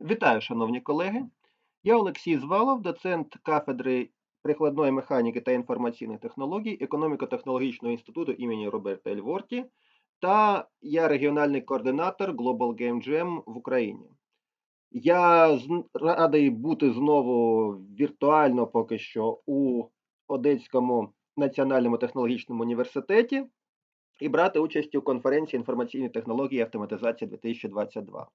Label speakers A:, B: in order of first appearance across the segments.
A: Вітаю, шановні колеги. Я Олексій Звалов, доцент кафедри прикладної механіки та інформаційних технологій Економіко-технологічного інституту імені Роберта Ельворті, та я регіональний координатор Global Game Jam в Україні. Я радий бути знову віртуально поки що у Одеському національному технологічному університеті і брати участь у конференції інформаційні технології і автоматизація 2022.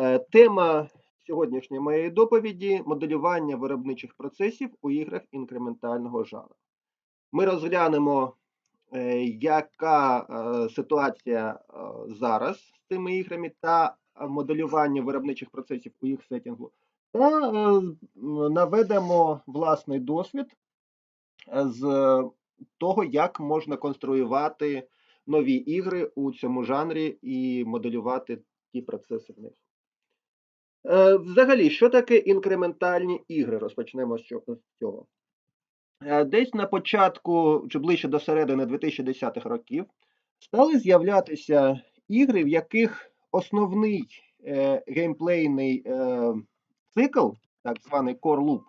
A: Е, Тема сьогоднішньої моєї доповіді моделювання виробничих процесів у іграх інкрементального жанру. Ми розглянемо, е, яка е, ситуація зараз з цими іграми та моделювання виробничих процесів у їх сетінгу, та наведемо власний досвід з того, як можна конструювати нові ігри у цьому жанрі і моделювати ті процеси в них. Е, Взагалі, що таке інкрементальні ігри? Розпочнемо з цього. Е, Десь на початку чи ближче до середини 2010-х років стали з'являтися ігри, в яких основний е, геймплейний е, цикл, так званий core loop,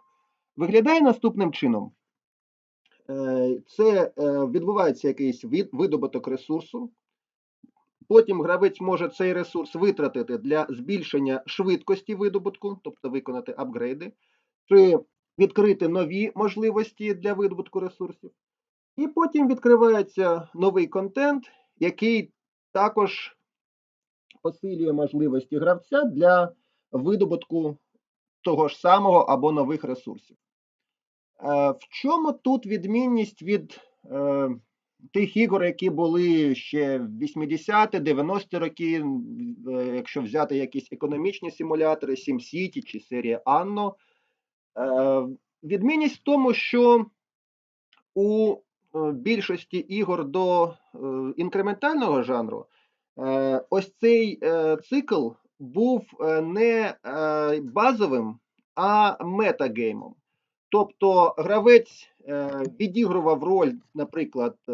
A: виглядає наступним чином. Е, Це е, відбувається якийсь від- видобуток ресурсу, Потім гравець може цей ресурс витратити для збільшення швидкості видобутку, тобто виконати апгрейди, чи відкрити нові можливості для видобутку ресурсів. І потім відкривається новий контент, який також посилює можливості гравця для видобутку того ж самого або нових ресурсів. Е, В чому тут відмінність від е, тих ігор, які були ще в 80-ті, 90-ті роки, е, якщо взяти якісь економічні симулятори, SimCity чи серія Anno. Е, Відмінність в тому, що у е, більшості ігор до інкрементального жанру ось цей цикл був не базовим, а метагеймом. Тобто гравець е, відігрував роль, наприклад, е,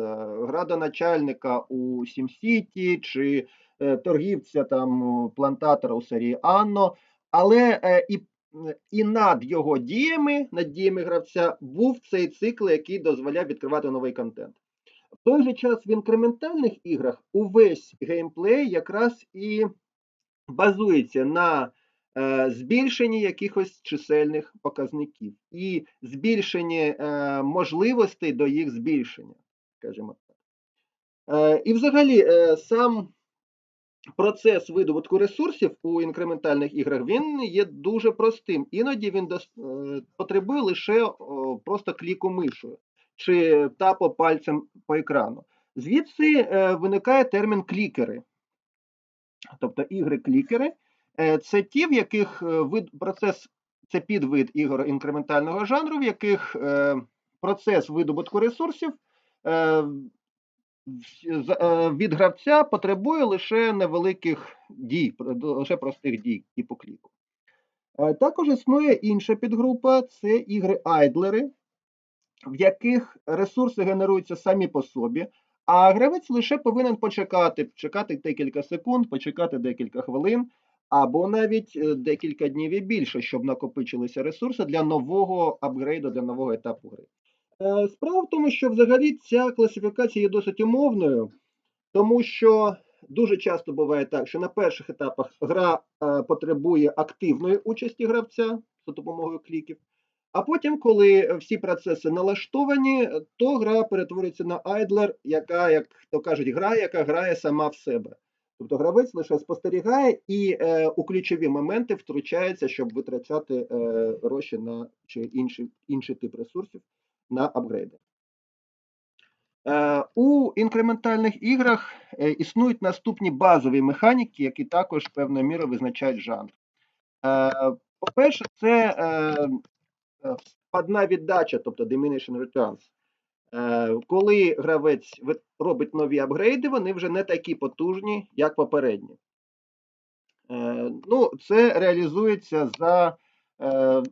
A: градоначальника у SimCity чи е, торгівця там плантатора у серії Анно, але і, і над його діями, над діями гравця, був цей цикл, який дозволяв відкривати новий контент. В той же час в інкрементальних іграх увесь геймплей якраз і базується на збільшенні якихось чисельних показників і збільшенні е, можливостей до їх збільшення, скажімо так. Е, і взагалі е, сам процес видобутку ресурсів у інкрементальних іграх він є дуже простим. Іноді він е, потребує лише просто кліку мишою чи тапу пальцем по екрану. Звідси е, виникає термін клікери. Тобто ігри-клікери е, це ті, в яких е, вид процес, це підвид ігор інкрементального жанру, в яких е, процес видобутку ресурсів е, е, від гравця потребує лише невеликих дій, лише простих дій, типу кліку. Е, Також існує інша підгрупа це ігри-айдлери, в яких ресурси генеруються самі по собі, а гравець лише повинен почекати, чекати декілька секунд, почекати декілька хвилин, або навіть е, декілька днів і більше, щоб накопичилися ресурси для нового апгрейду, для нового етапу гри. Е, Справа в тому, що взагалі ця класифікація є досить умовною, тому що дуже часто буває так, що на перших етапах гра е, потребує активної участі гравця за допомогою кліків. А потім, коли всі процеси налаштовані, то гра перетворюється на айдлер, яка, як то кажуть, гра, яка грає сама в себе. Тобто гравець лише спостерігає і е, у ключові моменти втручається, щоб витрачати е, гроші на чи інший, інший тип ресурсів на апгрейди. Е, у інкрементальних іграх е, існують наступні базові механіки, які також певною мірою визначають жанр. Е, по-перше, це е, е, впадна віддача, тобто diminishing returns. Е, Коли гравець робить нові апгрейди, вони вже не такі потужні, як попередні. Е, Ну, це реалізується за е,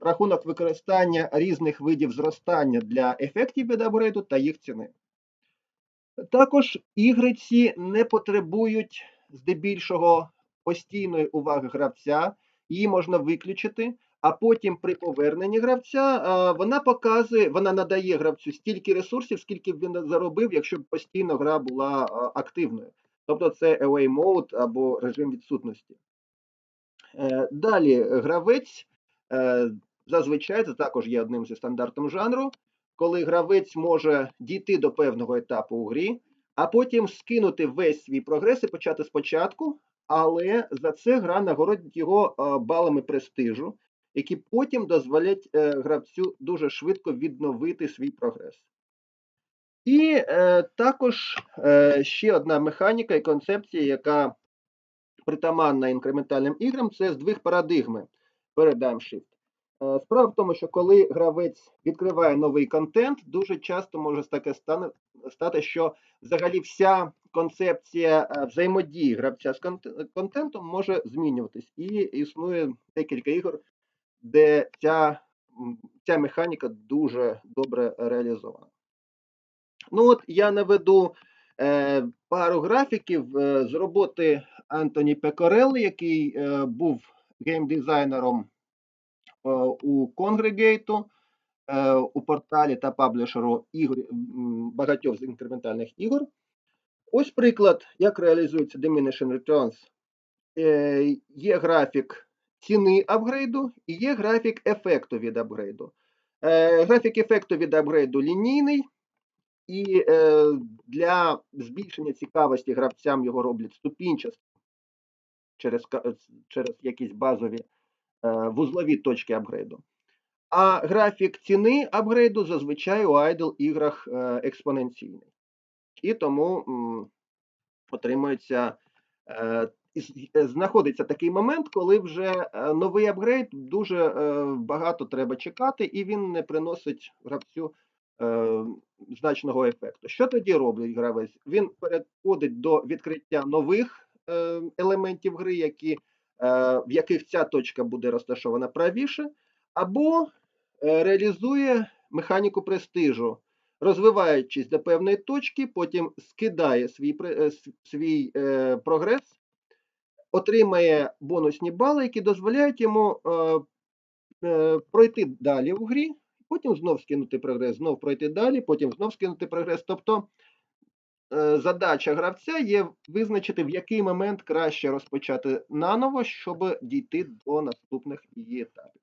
A: рахунок використання різних видів зростання для ефектів від апгрейду та їх ціни. Також ігри ці не потребують здебільшого постійної уваги гравця її можна виключити, а потім при поверненні гравця вона показує, вона надає гравцю стільки ресурсів, скільки б він заробив, якщо б постійно гра була активною. Тобто це away mode або режим відсутності. Е, Далі гравець е, зазвичай це також є одним зі стандартом жанру, коли гравець може дійти до певного етапу у грі, а потім скинути весь свій прогрес і почати спочатку, але за це гра нагородить його балами престижу, які потім дозволять е, гравцю дуже швидко відновити свій прогрес. І е, також е, ще одна механіка і концепція, яка притаманна інкрементальним іграм, це здвиг парадигми Paradigm Shift. Е, Справа в тому, що коли гравець відкриває новий контент, дуже часто може таке стане, стати, що взагалі вся концепція е, взаємодії гравця з контентом може змінюватись. І існує декілька ігор, де ця, ця механіка дуже добре реалізована. Ну от я наведу е, пару графіків е, з роботи Антоні Пекорелли, який е, був геймдизайнером е, у Congregate, е, у порталі та паблішеру ігор, багатьох з інкрементальних ігор. Ось приклад, як реалізується Diminishing Returns. Е, є графік ціни апгрейду і є графік ефекту від апгрейду. Е, графік ефекту від апгрейду лінійний, і е, для збільшення цікавості гравцям його роблять ступінчастим через, е, через якісь базові е, вузлові точки апгрейду. А графік ціни апгрейду зазвичай у idle іграх е, експоненційний. І тому м, отримується, е, знаходиться такий момент, коли вже е, новий апгрейд дуже е, багато треба чекати, і він не приносить гравцю е, значного ефекту. Що тоді робить гравець? Він переходить до відкриття нових е, елементів гри, які, е, в яких ця точка буде розташована правіше, або е, реалізує механіку престижу, розвиваючись до певної точки, потім скидає свій, е, свій е, прогрес, отримає бонусні бали, які дозволяють йому е, е, пройти далі в грі, потім знов скинути прогрес, знов пройти далі, потім знов скинути прогрес. Тобто е, задача гравця є визначити, в який момент краще розпочати наново, щоб дійти до наступних її етапів.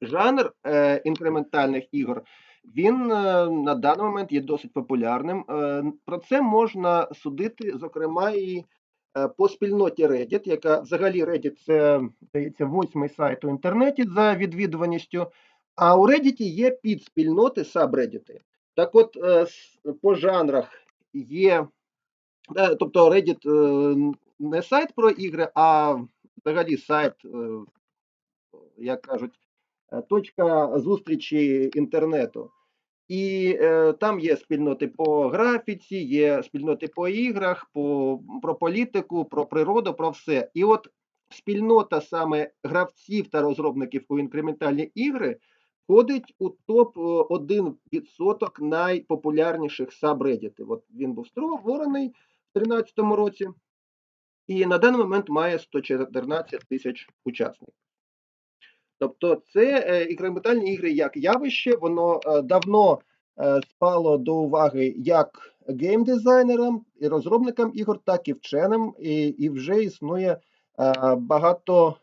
A: Жанр е, інкрементальних ігор він е, на даний момент є досить популярним. Е, про це можна судити, зокрема, і по спільноті Reddit, яка взагалі Reddit це здається восьмий сайт у інтернеті за відвідуваністю. А у Reddit є підспільноти сабреддіти. Так от, е, по жанрах є, е, тобто Reddit е, не сайт про ігри, а взагалі сайт, е, як кажуть, е, точка зустрічі інтернету. І е, там є спільноти по графіці, є спільноти по іграх, по, про політику, про природу, про все. І от спільнота саме гравців та розробників у інкрементальні ігри входить у топ 1% найпопулярніших сабреддітів. От він був створений в 2013 році, і на даний момент має 114 тисяч учасників. Тобто це е, інкрементальні ігри як явище, воно е, давно е, спало до уваги як геймдизайнерам і розробникам ігор, так і вченим, і, і вже існує багато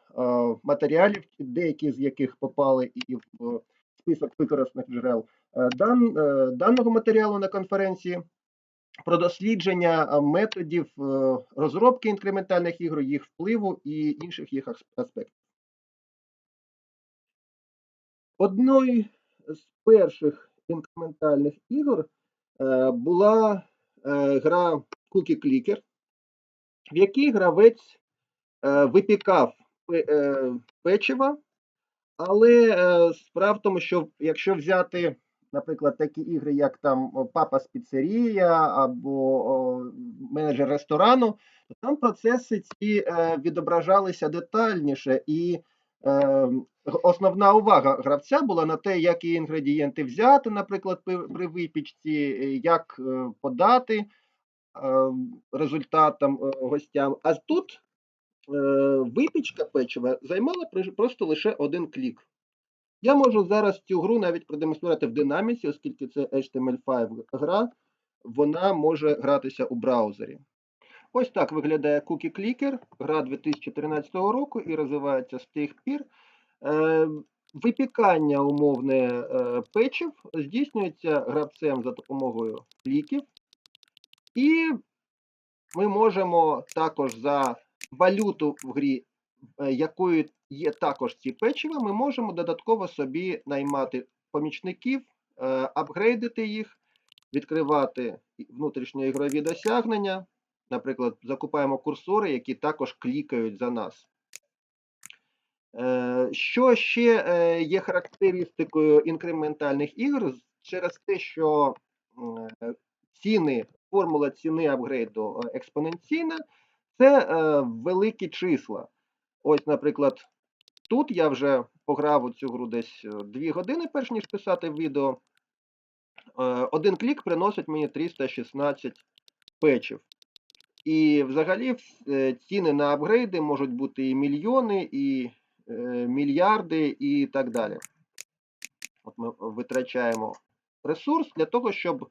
A: матеріалів, деякі з яких попали і в список використаних джерел дан, даного матеріалу на конференції. Про дослідження методів розробки інкрементальних ігор, їх впливу і інших їх ас- аспектів. Одною з перших інкрементальних ігор е, була е, гра Cookie Clicker, в якій гравець е, випікав пе- печиво, але справа в тому, що якщо взяти, наприклад, такі ігри, як там Папа з піцерія або менеджер ресторану, то там процеси ці відображалися детальніше і основна увага гравця була на те, які інгредієнти взяти, наприклад, при, випічці, е, як е, подати е, результатам е, гостям. А тут випічка печива займала просто лише один клік. Я можу зараз цю гру навіть продемонструвати в динаміці, оскільки це HTML5 гра, вона може гратися у браузері. Ось так виглядає Cookie Clicker, гра 2013 року і розвивається з тих пір. Е, Випікання умовне е, печив здійснюється гравцем за допомогою кліків. І ми можемо також за валюту в грі, е, якою є також ці печива, ми можемо додатково собі наймати помічників, апгрейдити їх, відкривати внутрішньоігрові досягнення. Наприклад, закупаємо курсори, які також клікають за нас. Е, Що ще е, є характеристикою інкрементальних ігор через те, що е, ціни, формула ціни апгрейду експоненційна, це великі числа. Ось, наприклад, тут я вже пограв у цю гру десь 2 години, перш ніж писати відео. Один клік приносить мені 316 печів. І взагалі е, ціни на апгрейди можуть бути і мільйони, і е, мільярди, і так далі. От ми витрачаємо ресурс для того, щоб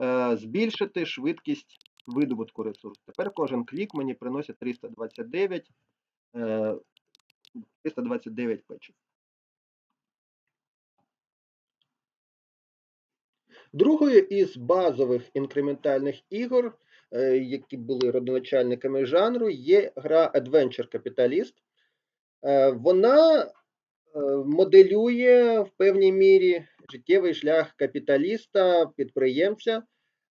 A: е, збільшити швидкість видобутку ресурсу. Тепер кожен клік мені приносить 329, е, 329 печів. Другою із базових інкрементальних ігор, які були родоначальниками жанру, є гра Adventure Capitalist. Е, Вона е, моделює в певній мірі життєвий шлях капіталіста, підприємця,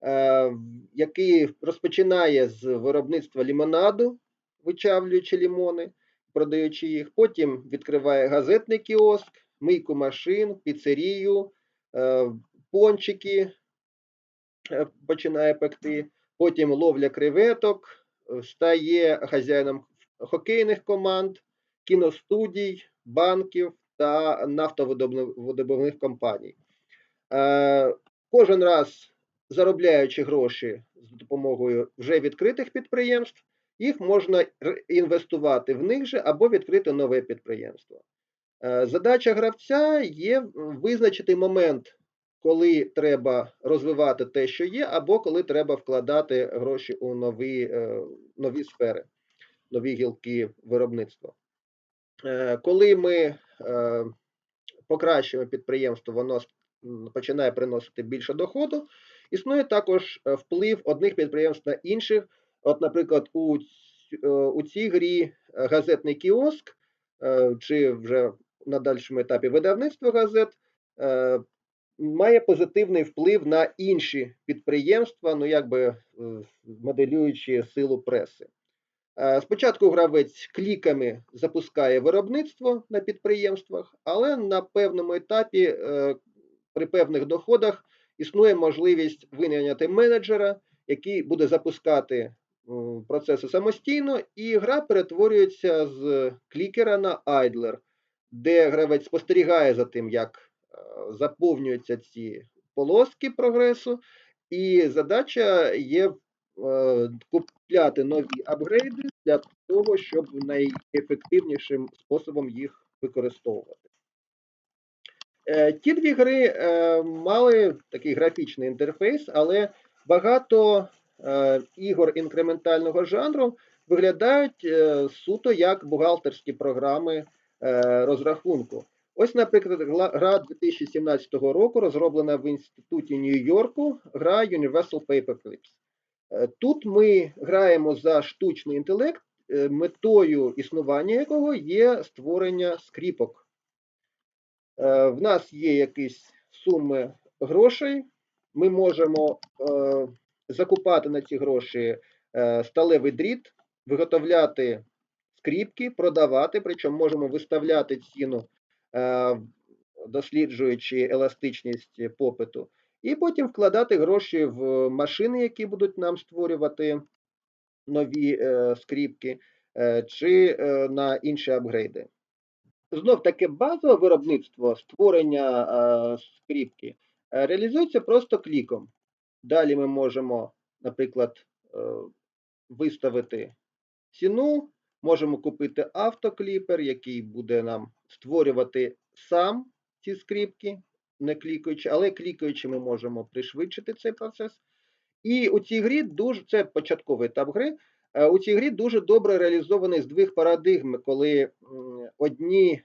A: е, який розпочинає з виробництва лімонаду, вичавлюючи лімони, продаючи їх. Потім відкриває газетний кіоск, мийку машин, піцерію, е, пончики е, починає пекти. Потім ловля креветок, е, стає хазяїном хокейних команд, кіностудій, банків та нафтовидобувних компаній. Е, Кожен раз заробляючи гроші з допомогою вже відкритих підприємств, їх можна інвестувати в них же або відкрити нове підприємство. Е, Задача гравця є визначити момент, коли треба розвивати те, що є, або коли треба вкладати гроші у нові, е, нові сфери, нові гілки виробництва. Е, Коли ми е, покращуємо підприємство, воно починає приносити більше доходу. Існує також вплив одних підприємств на інших. От, наприклад, у, у цій грі газетний кіоск, чи вже на дальшому етапі видавництво газет, має позитивний вплив на інші підприємства, ну якби е, моделюючи силу преси. Е, Спочатку гравець кліками запускає виробництво на підприємствах, але на певному етапі е, при певних доходах існує можливість винайняти менеджера, який буде запускати процеси самостійно, і гра перетворюється з клікера на айдлер, де гравець спостерігає за тим, як заповнюються ці полоски прогресу, і задача є е, купляти нові апгрейди для того, щоб найефективнішим способом їх використовувати. Е, Ті дві гри е, мали такий графічний інтерфейс, але багато е, ігор інкрементального жанру виглядають е, суто як бухгалтерські програми е, розрахунку. Ось, наприклад, гра 2017 року, розроблена в інституті Нью-Йорку, гра Universal Paperclips. Е, Тут ми граємо за штучний інтелект, е, метою існування якого є створення скріпок. Е, В нас є якісь суми грошей, ми можемо закупати на ці гроші сталевий дріт, виготовляти скріпки, продавати, причому можемо виставляти ціну, досліджуючи еластичність попиту, і потім вкладати гроші в машини, які будуть нам створювати нові е, скріпки, е, чи е, на інші апгрейди. Знов таки базове виробництво створення скріпки реалізується просто кліком. Далі ми можемо, наприклад, виставити ціну, Можемо купити автокліпер, який буде нам створювати сам ці скріпки, не клікаючи, але клікаючи, ми можемо пришвидшити цей процес. І у цій грі дуже це початковий етап гри. е, У цій грі дуже добре реалізований здвиг парадигми, коли одні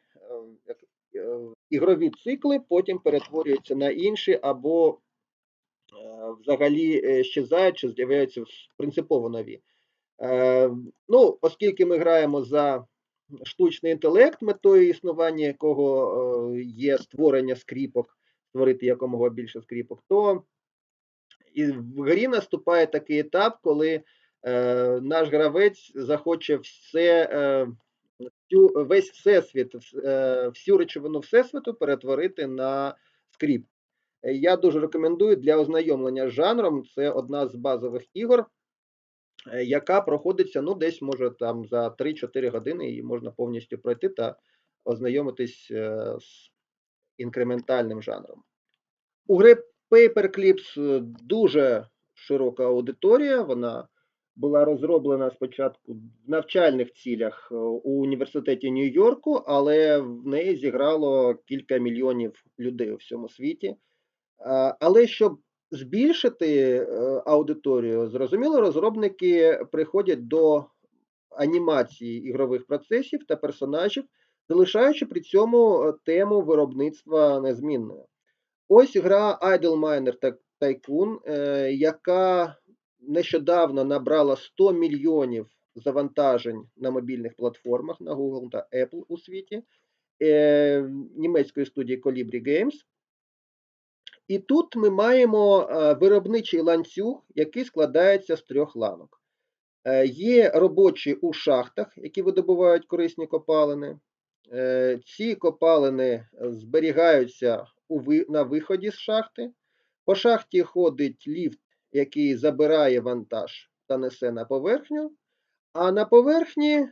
A: е, е, ігрові цикли потім перетворюються на інші, або взагалі щезають чи з'являються принципово нові. Е, Ну, оскільки ми граємо за штучний інтелект, метою існування якого е, є створення скріпок, створити якомога більше скріпок, то і в грі наступає такий етап, коли е, наш гравець захоче все, всю, весь всесвіт, всю речовину всесвіту перетворити на скріп. Я дуже рекомендую для ознайомлення з жанром. Це одна з базових ігор, яка проходиться ну, десь може там за 3-4 години, і можна повністю пройти та ознайомитись е, з інкрементальним жанром. У гри Paperclips е, дуже широка аудиторія. Вона була розроблена спочатку в навчальних цілях е, у університеті Нью-Йорку, але в неї зіграло кілька мільйонів людей у всьому світі. Але щоб збільшити е, аудиторію, зрозуміло, розробники приходять до анімації ігрових процесів та персонажів, залишаючи при цьому е, тему виробництва незмінною. Ось гра Idle Miner Ty- Tycoon, е, яка нещодавно набрала 100 мільйонів завантажень на мобільних платформах на Google та Apple у світі німецької студії Colibri Games. І тут ми маємо е, виробничий ланцюг, який складається з трьох ланок. Е, Є робочі у шахтах, які видобувають корисні копалини. Е, Ці копалини зберігаються на виході з шахти. По шахті ходить ліфт, який забирає вантаж та несе на поверхню. А на поверхні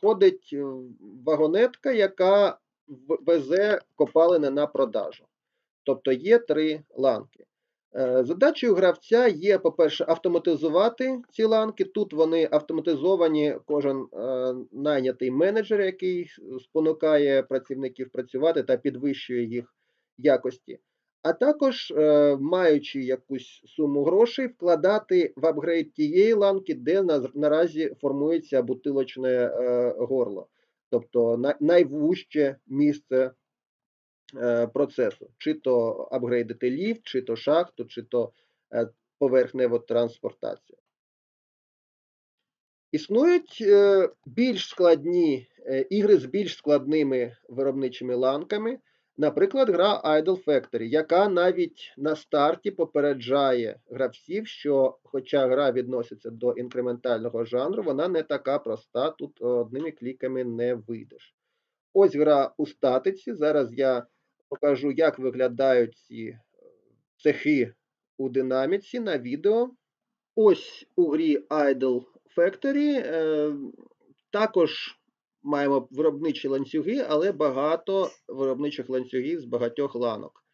A: ходить вагонетка, яка везе копалини на продажу. Тобто є три ланки. Е, Задачею гравця є, по-перше, автоматизувати ці ланки. Тут вони автоматизовані, кожен е, найнятий менеджер, який спонукає працівників працювати та підвищує їх якості. А також, е, маючи якусь суму грошей, вкладати в апгрейд тієї ланки, де наразі формується бутилочне горло, тобто найвужче місце процесу, чи то апгрейдити ліфт, чи то шахту, чи то е, поверхневу транспортацію. Існують е, більш складні е, ігри з більш складними виробничими ланками. Наприклад, гра Idle Factory, яка навіть на старті попереджає гравців, що, хоча гра відноситься до інкрементального жанру, вона не така проста, тут одними кліками не вийдеш. Ось гра у статиці. Зараз я покажу, як виглядають ці е, цехи у динаміці на відео. Ось у грі Idle Factory е, також маємо виробничі ланцюги, але багато виробничих ланцюгів з багатьох ланок.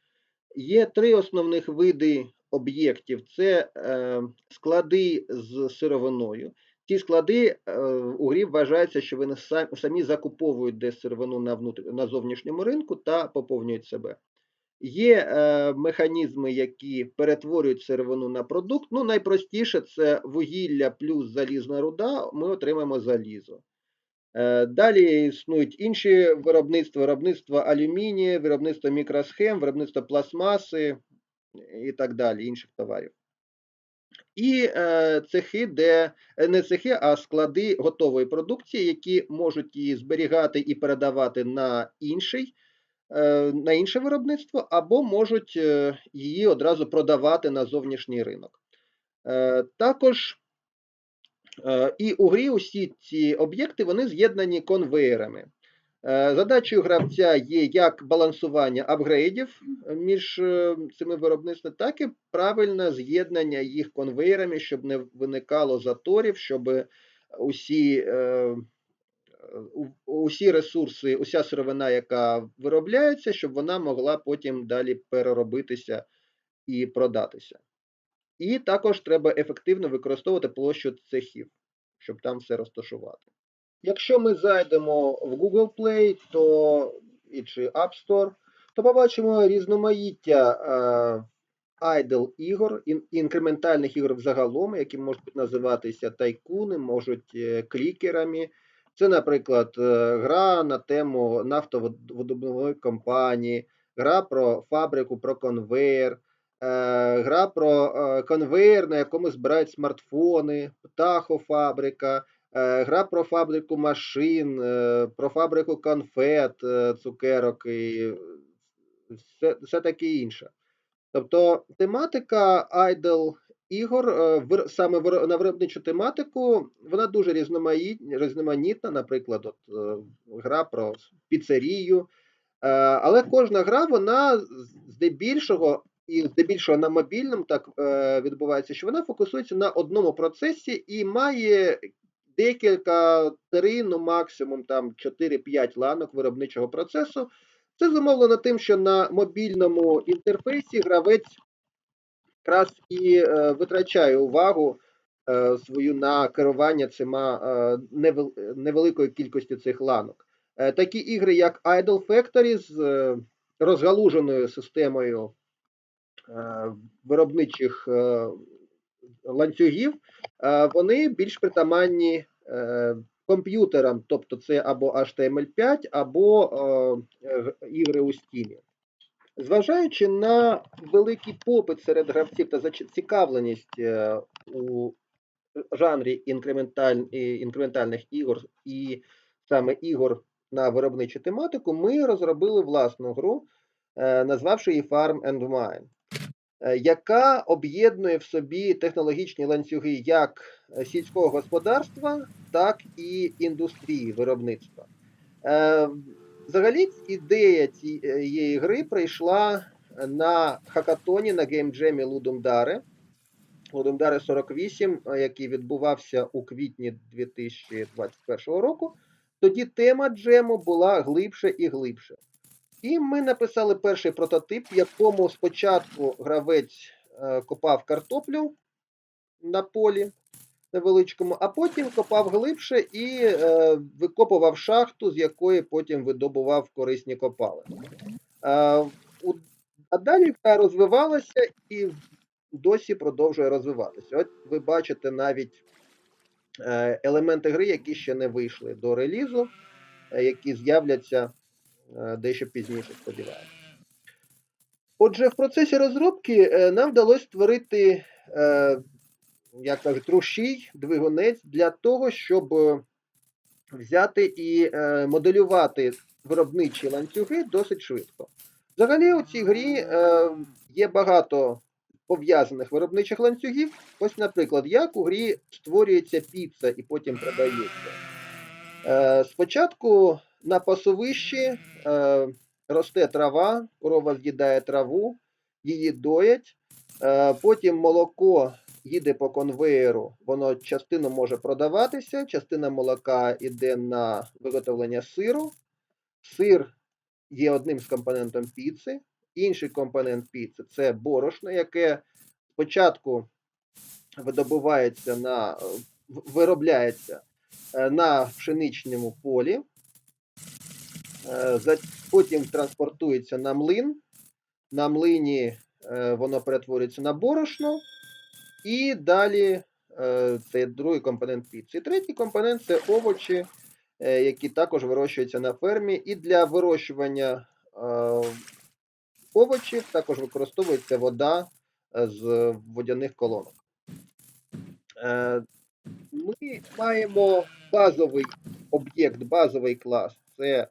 A: Є три основних види об'єктів: це е, склади з сировиною. Ті склади е, у грі вважається, що вони самі закуповують десь сировину на, внутр... на зовнішньому ринку та поповнюють себе. Є е, механізми, які перетворюють сировину на продукт. Ну, найпростіше це вугілля плюс залізна руда, ми отримаємо залізо. Е, Далі існують інші виробництва, виробництво алюмінію, виробництво мікросхем, виробництво пластмаси і так далі, інших товарів. І е, цехи, де е, не цехи, а склади готової продукції, які можуть її зберігати і передавати на інший, е, на інше виробництво, або можуть її одразу продавати на зовнішній ринок. Також І у грі усі ці об'єкти вони з'єднані конвеєрами. Е, Задачею гравця є як балансування апгрейдів між е, цими виробництвами, так і правильне з'єднання їх конвеєрами, щоб не виникало заторів, щоб усі, е, усі ресурси, уся сировина, яка виробляється, щоб вона могла потім далі переробитися і продатися. І також треба ефективно використовувати площу цехів, щоб там все розташувати. Якщо ми зайдемо в Google Play то, і чи App Store, то побачимо різноманіття е, idle ігор, ін- інкрементальних ігор взагалом, які можуть називатися тайкуни, можуть е, клікерами. Це, наприклад, е, гра на тему нафтовидобувної компанії, гра про фабрику, про конвейер, гра про конвейер, на якому збирають смартфони, птахофабрика, гра про фабрику машин, е, про фабрику конфет, е, цукерок і все, все таке інше. Тобто тематика idle ігор, е, саме на виробничу тематику, вона дуже різноманітна, наприклад, от, е, гра про піцерію. Е, Але кожна гра, вона здебільшого, і здебільшого на мобільному так е, відбувається, що вона фокусується на одному процесі і має декілька, три, ну максимум там 4-5 ланок виробничого процесу. Це зумовлено тим, що на мобільному інтерфейсі гравець якраз і е, витрачає увагу е, свою на керування цими е, невел- невеликою кількістю цих ланок. Е, такі ігри, як Idle Factory з е, розгалуженою системою е, виробничих е, ланцюгів, е, вони більш притаманні е, комп'ютерам, тобто це або HTML5, або е, ігри у Steam. Зважаючи на великий попит серед гравців та зацікавленість у жанрі інкременталь, інкрементальних ігор і саме ігор на виробничу тематику, ми розробили власну гру, назвавши її Farm and Mine, яка об'єднує в собі технологічні ланцюги як е, сільського господарства, так і індустрії виробництва. Е, Взагалі, ідея цієї гри прийшла на хакатоні на геймджемі Лудумдари. Лудумдари 48, е, який відбувався у квітні 2021 року. Тоді тема джему була глибше і глибше. І ми написали перший прототип, в якому спочатку гравець е, копав картоплю на полі невеличкому, а потім копав глибше і е, викопував шахту, з якої потім видобував корисні копали. Е, а далі гра розвивалася і досі продовжує розвиватися. От ви бачите навіть елементи гри, які ще не вийшли до релізу, які з'являться дещо пізніше, сподіваюся. Отже, в процесі розробки е, нам вдалося створити, е, як кажуть, рушій, двигунець для того, щоб е, взяти і е, моделювати виробничі ланцюги досить швидко. Взагалі, у цій грі е, є багато пов'язаних виробничих ланцюгів. Ось, наприклад, як у грі створюється піца і потім продається. Е, спочатку на пасовищі е, росте трава, корова з'їдає траву, її доять, е, потім молоко їде по конвеєру, воно частину може продаватися, частина молока йде на виготовлення сиру. Сир є одним з компонентом піци. Інший компонент піци це борошно, яке спочатку видобувається на виробляється е, на пшеничному полі, потім транспортується на млин. На млині е, воно перетворюється на борошно, і далі е, це другий компонент піци. І третій компонент це овочі, е, які також вирощуються на фермі. І для вирощування е, овочів також використовується вода е, з водяних колонок. Е, Ми маємо базовий об'єкт, базовий клас це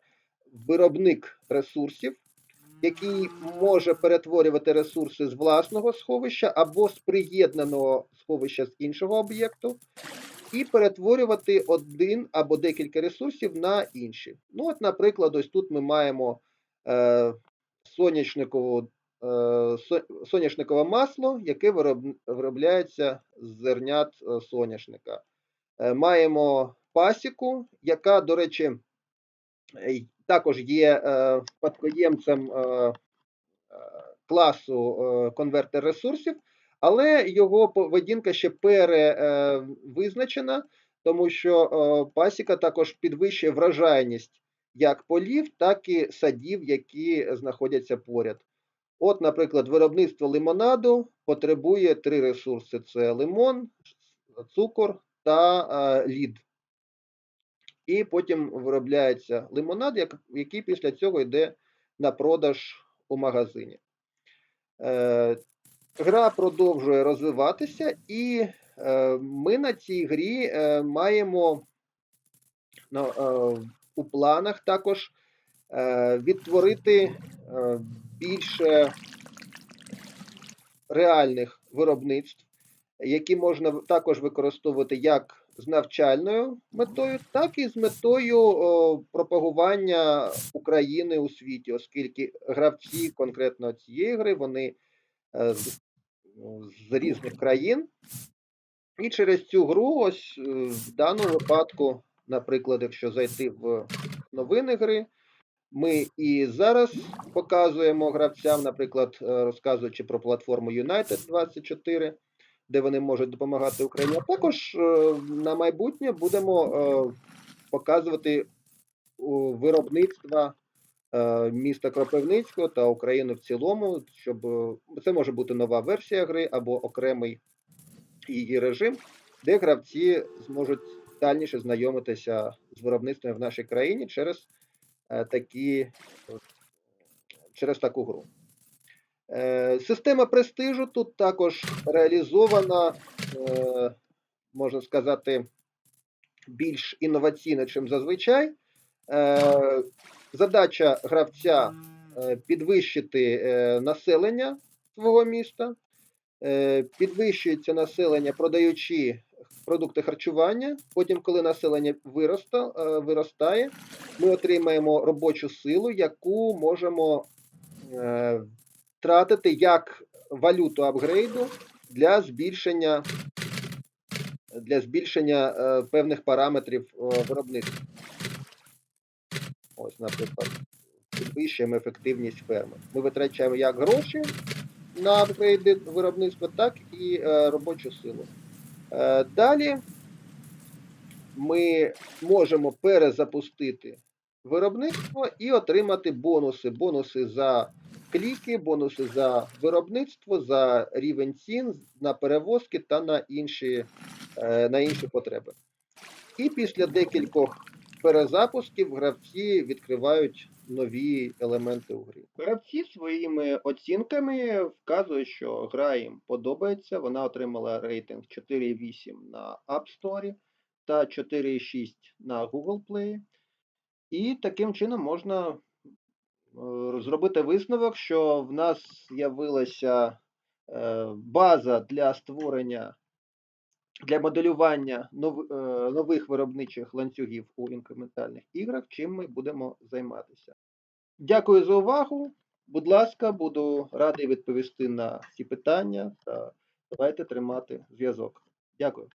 A: виробник ресурсів, який може перетворювати ресурси з власного сховища або з приєднаного сховища з іншого об'єкту, і перетворювати один або декілька ресурсів на інші. Ну, от, наприклад, ось тут ми маємо е, соняшникову, е, соняшникове масло, яке виробляється з зернят е, соняшника. Е, маємо пасіку, яка, до речі, також є спадкоємцем е, е, класу е, конвертер ресурсів, але його поведінка ще перевизначена, тому що пасіка також підвищує вражайність як полів, так і садів, які знаходяться поряд. От, наприклад, виробництво лимонаду потребує три ресурси: це лимон, цукор та лід. І потім виробляється лимонад, який після цього йде на продаж у магазині. Е, Гра продовжує розвиватися, і е, ми на цій грі е, маємо ну, у планах також відтворити більше реальних виробництв, які можна також використовувати як з навчальною метою, так і з метою о, пропагування України у світі, оскільки гравці конкретно цієї гри вони е, з, ну, різних країн. І через цю гру, ось е, в даному випадку, наприклад, якщо зайти в новини гри, ми і зараз показуємо гравцям, наприклад, е, розказуючи про платформу United 24, де вони можуть допомагати Україні. А також е, на майбутнє будемо е, показувати виробництва е, міста Кропивницького та України в цілому, щоб це може бути нова версія гри або окремий її режим, де гравці зможуть дальніше знайомитися з виробництвом в нашій країні через такі через таку гру. Е, Система престижу тут також реалізована, е, можна сказати, більш інноваційно, чим зазвичай. Е, Задача гравця підвищити населення свого міста. Підвищується населення, продаючи продукти харчування. Потім, коли населення вироста, виростає, ми отримаємо робочу силу, яку можемо тратити як валюту апгрейду для збільшення, для збільшення е, певних параметрів е, виробництва. Ось, наприклад, підвищуємо ефективність ферми. Ми витрачаємо як гроші на апгрейди виробництва, так і е, робочу силу. Далі ми можемо перезапустити виробництво і отримати бонуси. Бонуси за кліки, бонуси за виробництво, за рівень цін, на перевозки та на інші, е, на інші потреби. І після декількох перезапусків гравці відкривають нові елементи у грі. Гравці своїми оцінками вказують, що гра їм подобається. Вона отримала рейтинг 4,8 на App Store та 4,6 на Google Play. І таким чином можна зробити висновок, що в нас з'явилася е, база для створення для моделювання е, нових виробничих ланцюгів у інкрементальних іграх, чим ми будемо займатися. Дякую за увагу. Будь ласка, буду радий відповісти на ці питання та давайте тримати зв'язок. Дякую.